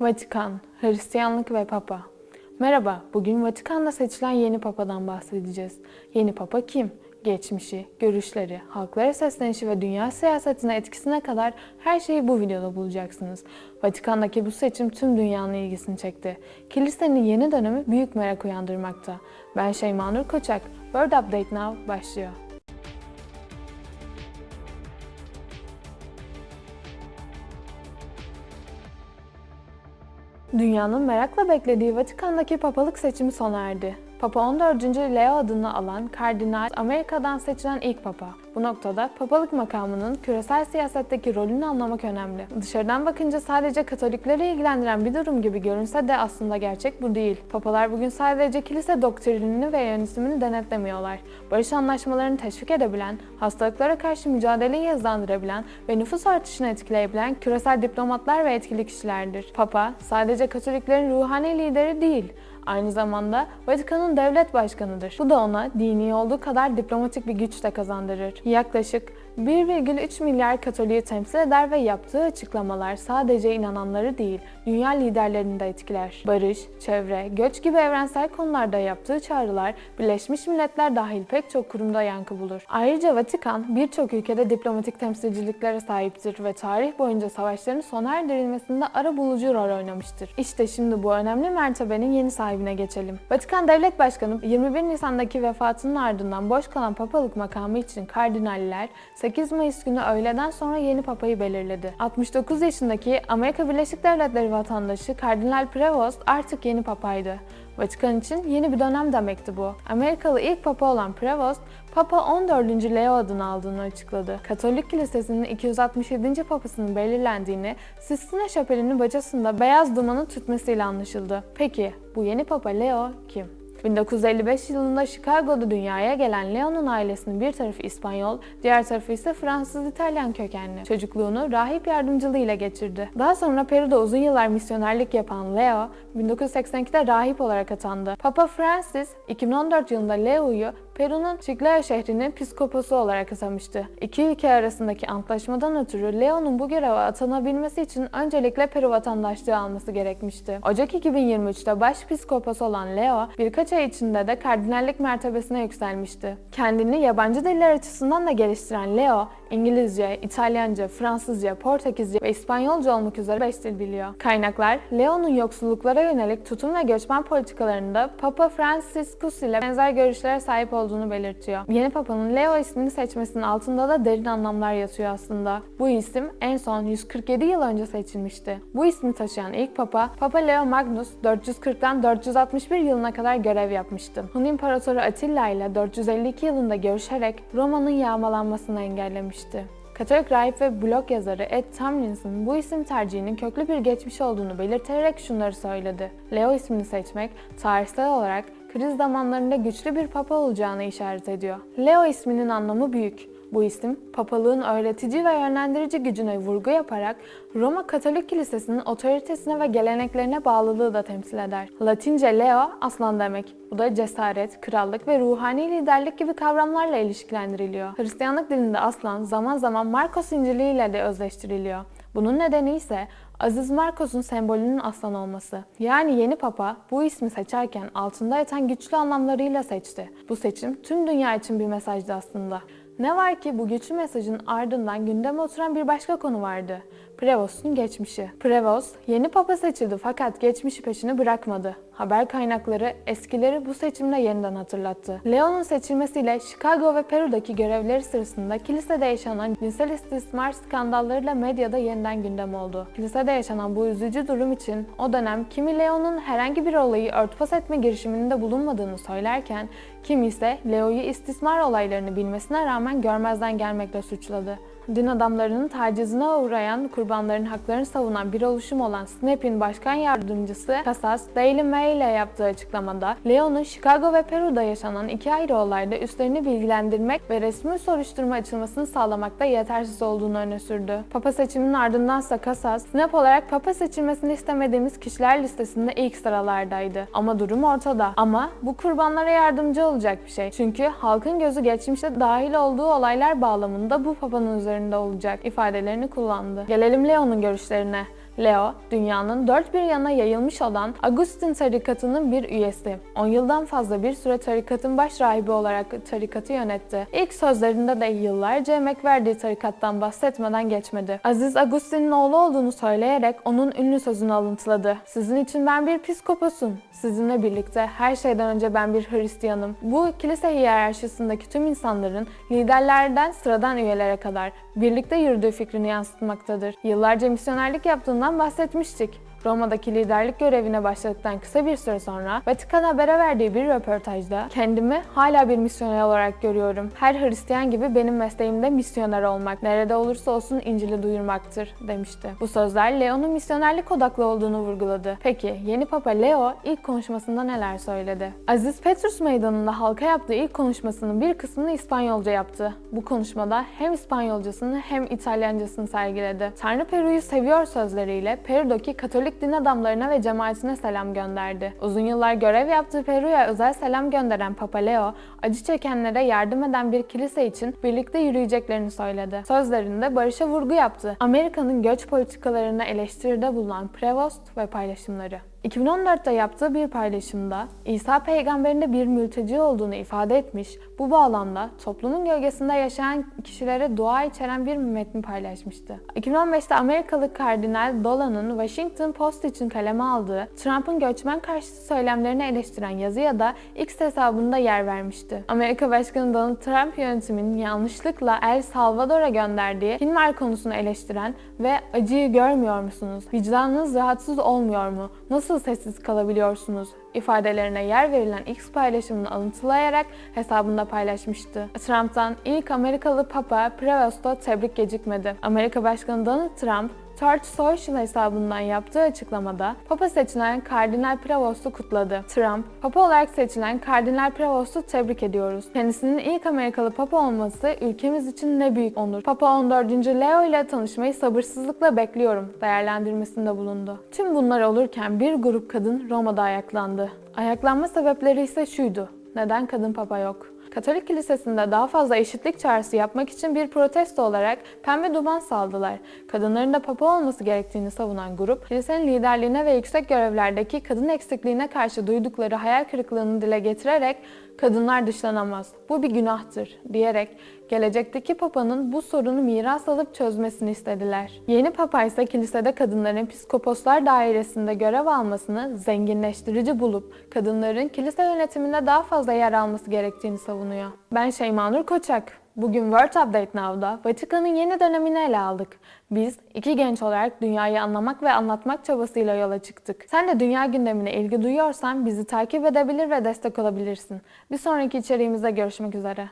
Vatikan, Hristiyanlık ve Papa. Merhaba, bugün Vatikan'da seçilen yeni Papa'dan bahsedeceğiz. Yeni Papa kim? Geçmişi, görüşleri, halklara seslenişi ve dünya siyasetine etkisine kadar her şeyi bu videoda bulacaksınız. Vatikan'daki bu seçim tüm dünyanın ilgisini çekti. Kilisenin yeni dönemi büyük merak uyandırmakta. Ben Şeyma Nur Koçak, World Update Now başlıyor. Dünyanın merakla beklediği Vatikan'daki papalık seçimi sona erdi. Papa 14. Leo adını alan kardinal Amerika'dan seçilen ilk papa. Bu noktada papalık makamının küresel siyasetteki rolünü anlamak önemli. Dışarıdan bakınca sadece Katolikleri ilgilendiren bir durum gibi görünse de aslında gerçek bu değil. Papalar bugün sadece kilise doktrinini ve yönetimini denetlemiyorlar. Barış anlaşmalarını teşvik edebilen, hastalıklara karşı mücadeleyi hızlandırabilen ve nüfus artışını etkileyebilen küresel diplomatlar ve etkili kişilerdir. Papa sadece Katoliklerin ruhani lideri değil, Aynı zamanda Vatikan'ın devlet başkanıdır. Bu da ona dini olduğu kadar diplomatik bir güç de kazandırır. Yaklaşık 1,3 milyar Katolik'i temsil eder ve yaptığı açıklamalar sadece inananları değil, dünya liderlerini de etkiler. Barış, çevre, göç gibi evrensel konularda yaptığı çağrılar Birleşmiş Milletler dahil pek çok kurumda yankı bulur. Ayrıca Vatikan birçok ülkede diplomatik temsilciliklere sahiptir ve tarih boyunca savaşların sona erdirilmesinde ara bulucu rol oynamıştır. İşte şimdi bu önemli mertebenin yeni sahibine geçelim. Vatikan Devlet Başkanı 21 Nisan'daki vefatının ardından boş kalan papalık makamı için kardinaller 8 Mayıs günü öğleden sonra yeni papayı belirledi. 69 yaşındaki Amerika Birleşik Devletleri vatandaşı Kardinal Prevost artık yeni papaydı. Vatikan için yeni bir dönem demekti bu. Amerikalı ilk papa olan Prevost, Papa 14. Leo adını aldığını açıkladı. Katolik Kilisesi'nin 267. papasının belirlendiğini, Sistine Şapeli'nin bacasında beyaz dumanı tütmesiyle anlaşıldı. Peki bu yeni papa Leo kim? 1955 yılında Chicago'da dünyaya gelen Leo'nun ailesinin bir tarafı İspanyol, diğer tarafı ise Fransız-İtalyan kökenli. Çocukluğunu rahip yardımcılığı ile geçirdi. Daha sonra Peru'da uzun yıllar misyonerlik yapan Leo, 1982'de rahip olarak atandı. Papa Francis, 2014 yılında Leo'yu Peru'nun Chiclayo şehrinin piskoposu olarak atamıştı. İki ülke arasındaki antlaşmadan ötürü Leo'nun bu göreve atanabilmesi için öncelikle Peru vatandaşlığı alması gerekmişti. Ocak 2023'te baş piskopos olan Leo birkaç ay içinde de kardinallik mertebesine yükselmişti. Kendini yabancı diller açısından da geliştiren Leo, İngilizce, İtalyanca, Fransızca, Portekizce ve İspanyolca olmak üzere 5 dil biliyor. Kaynaklar, Leo'nun yoksulluklara yönelik tutum ve göçmen politikalarında Papa Franciscus ile benzer görüşlere sahip olduğunu belirtiyor. Yeni Papa'nın Leo ismini seçmesinin altında da derin anlamlar yatıyor aslında. Bu isim en son 147 yıl önce seçilmişti. Bu ismi taşıyan ilk Papa, Papa Leo Magnus 440'tan 461 yılına kadar görev yapmıştı. Hun İmparatoru Attila ile 452 yılında görüşerek Roma'nın yağmalanmasını engellemişti. Katolik rahip ve blog yazarı Ed Tomlinson bu isim tercihinin köklü bir geçmiş olduğunu belirterek şunları söyledi. Leo ismini seçmek tarihsel olarak kriz zamanlarında güçlü bir papa olacağını işaret ediyor. Leo isminin anlamı büyük. Bu isim, papalığın öğretici ve yönlendirici gücüne vurgu yaparak Roma Katolik Kilisesi'nin otoritesine ve geleneklerine bağlılığı da temsil eder. Latince Leo, aslan demek. Bu da cesaret, krallık ve ruhani liderlik gibi kavramlarla ilişkilendiriliyor. Hristiyanlık dilinde aslan zaman zaman Markos İncil'i ile de özleştiriliyor. Bunun nedeni ise Aziz Marcos'un sembolünün aslan olması. Yani yeni papa bu ismi seçerken altında yatan güçlü anlamlarıyla seçti. Bu seçim tüm dünya için bir mesajdı aslında. Ne var ki bu güçlü mesajın ardından gündeme oturan bir başka konu vardı. Prevost'un geçmişi. Prevost yeni papa seçildi fakat geçmişi peşini bırakmadı. Haber kaynakları eskileri bu seçimle yeniden hatırlattı. Leo'nun seçilmesiyle Chicago ve Peru'daki görevleri sırasında kilisede yaşanan cinsel istismar skandallarıyla medyada yeniden gündem oldu. Kilisede yaşanan bu üzücü durum için o dönem kimi Leo'nun herhangi bir olayı örtbas etme girişiminde bulunmadığını söylerken kimi ise Leo'yu istismar olaylarını bilmesine rağmen görmezden gelmekle suçladı. Din adamlarının tacizine uğrayan kurbanların haklarını savunan bir oluşum olan SNAP'in başkan yardımcısı Casas, Daily Mail ile yaptığı açıklamada Leo'nun Chicago ve Peru'da yaşanan iki ayrı olayda üstlerini bilgilendirmek ve resmi soruşturma açılmasını sağlamakta yetersiz olduğunu öne sürdü. Papa seçiminin ardındansa Casas, SNAP olarak Papa seçilmesini istemediğimiz kişiler listesinde ilk sıralardaydı. Ama durum ortada. Ama bu kurbanlara yardımcı olacak bir şey. Çünkü halkın gözü geçmişte dahil olduğu olaylar bağlamında bu Papa'nın üzerinde olacak ifadelerini kullandı. Gelelim Leo'nun görüşlerine. Leo, dünyanın dört bir yana yayılmış olan Agustin tarikatının bir üyesi. 10 yıldan fazla bir süre tarikatın baş rahibi olarak tarikatı yönetti. İlk sözlerinde de yıllarca emek verdiği tarikattan bahsetmeden geçmedi. Aziz Agustin'in oğlu olduğunu söyleyerek onun ünlü sözünü alıntıladı. Sizin için ben bir psikopasım. Sizinle birlikte her şeyden önce ben bir Hristiyanım. Bu kilise hiyerarşisindeki tüm insanların liderlerden sıradan üyelere kadar birlikte yürüdüğü fikrini yansıtmaktadır. Yıllarca misyonerlik bahsetmiştik. Roma'daki liderlik görevine başladıktan kısa bir süre sonra Vatikan Haber'e verdiği bir röportajda kendimi hala bir misyoner olarak görüyorum. Her Hristiyan gibi benim mesleğim de misyoner olmak, nerede olursa olsun İncil'i duyurmaktır demişti. Bu sözler Leo'nun misyonerlik odaklı olduğunu vurguladı. Peki yeni Papa Leo ilk konuşmasında neler söyledi? Aziz Petrus Meydanı'nda halka yaptığı ilk konuşmasının bir kısmını İspanyolca yaptı. Bu konuşmada hem İspanyolcasını hem İtalyancasını sergiledi. Tanrı Peru'yu seviyor sözleriyle Peru'daki Katolik din adamlarına ve cemaatine selam gönderdi. Uzun yıllar görev yaptığı Peru'ya özel selam gönderen Papa Leo, acı çekenlere yardım eden bir kilise için birlikte yürüyeceklerini söyledi. Sözlerinde barışa vurgu yaptı. Amerika'nın göç politikalarına eleştiride bulunan Prevost ve paylaşımları. 2014'te yaptığı bir paylaşımda İsa peygamberin de bir mülteci olduğunu ifade etmiş, bu bağlamda toplumun gölgesinde yaşayan kişilere dua içeren bir metni paylaşmıştı. 2015'te Amerikalı Kardinal Dolan'ın Washington Post için kaleme aldığı Trump'ın göçmen karşıtı söylemlerini eleştiren yazıya da X hesabında yer vermişti. Amerika Başkanı Donald Trump yönetiminin yanlışlıkla El Salvador'a gönderdiği Hinmer konusunu eleştiren ve acıyı görmüyor musunuz? Vicdanınız rahatsız olmuyor mu? Nasıl sessiz kalabiliyorsunuz? ifadelerine yer verilen X paylaşımını alıntılayarak hesabında paylaşmıştı. Trump'tan ilk Amerikalı Papa Prevost'a tebrik gecikmedi. Amerika Başkanı Donald Trump, Third Social hesabından yaptığı açıklamada Papa seçilen Kardinal Prevost'u kutladı. Trump, Papa olarak seçilen Kardinal Prevost'u tebrik ediyoruz. Kendisinin ilk Amerikalı Papa olması ülkemiz için ne büyük onur. Papa 14. Leo ile tanışmayı sabırsızlıkla bekliyorum değerlendirmesinde bulundu. Tüm bunlar olurken bir grup kadın Roma'da ayaklandı. Ayaklanma sebepleri ise şuydu. Neden kadın papa yok? Katolik Kilisesi'nde daha fazla eşitlik çağrısı yapmak için bir protesto olarak pembe duman saldılar. Kadınların da papa olması gerektiğini savunan grup, kilisenin liderliğine ve yüksek görevlerdeki kadın eksikliğine karşı duydukları hayal kırıklığını dile getirerek kadınlar dışlanamaz, bu bir günahtır diyerek gelecekteki papanın bu sorunu miras alıp çözmesini istediler. Yeni papa ise kilisede kadınların psikoposlar dairesinde görev almasını zenginleştirici bulup kadınların kilise yönetiminde daha fazla yer alması gerektiğini savunuyor. Ben Şeyma Nur Koçak. Bugün World Update Now'da Vatikan'ın yeni dönemini ele aldık. Biz iki genç olarak dünyayı anlamak ve anlatmak çabasıyla yola çıktık. Sen de dünya gündemine ilgi duyuyorsan bizi takip edebilir ve destek olabilirsin. Bir sonraki içeriğimizde görüşmek üzere.